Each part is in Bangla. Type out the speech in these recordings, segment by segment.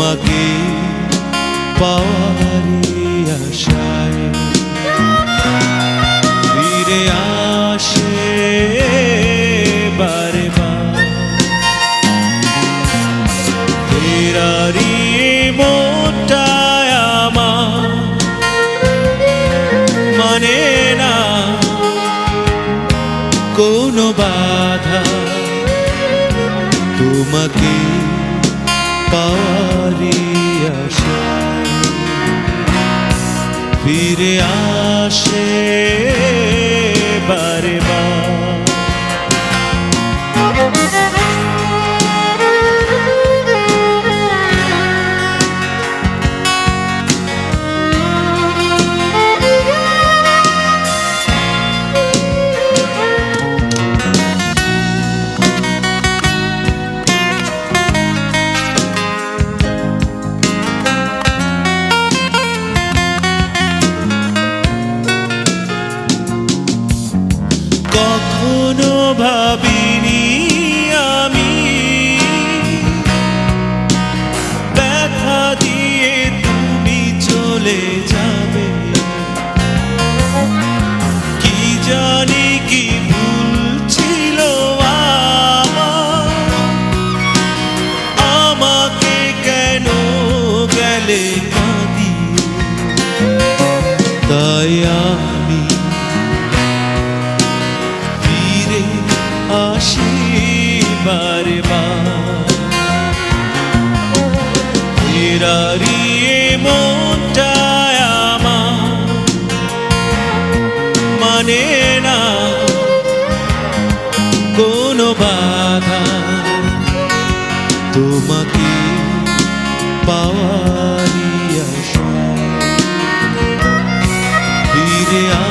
তোমাকে পাওয়ারি আশায়। ফিরে আসে বারে বার আমার মানে না কোনো বাধা। তোমাকে পাওয়ারি আশায় ফিরে আসে বারে বার। কখনো ফেরারি মনটায় আমার মানে না কোনো বাধা তোমাকে পাওয়ারি আশা। ফিরে আসে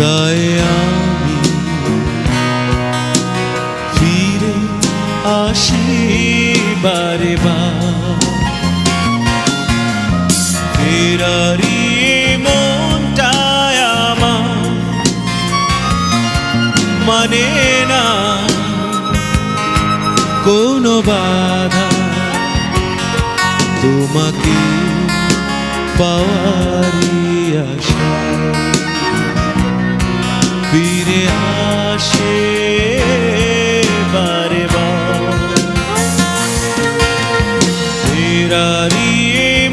তাই আমি ফিরে আসি বারে বার। ফেরারি মনটায় আমার মানে না কোনো বাধা। তোমাকে পাওয়ারি আশা। ফিরে আসে বারে বার।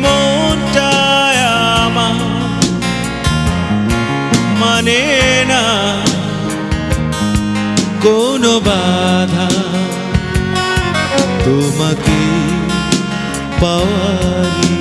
মনটায় আমার মানে না কোনো বাধা। তোমাকে পাওয়ারি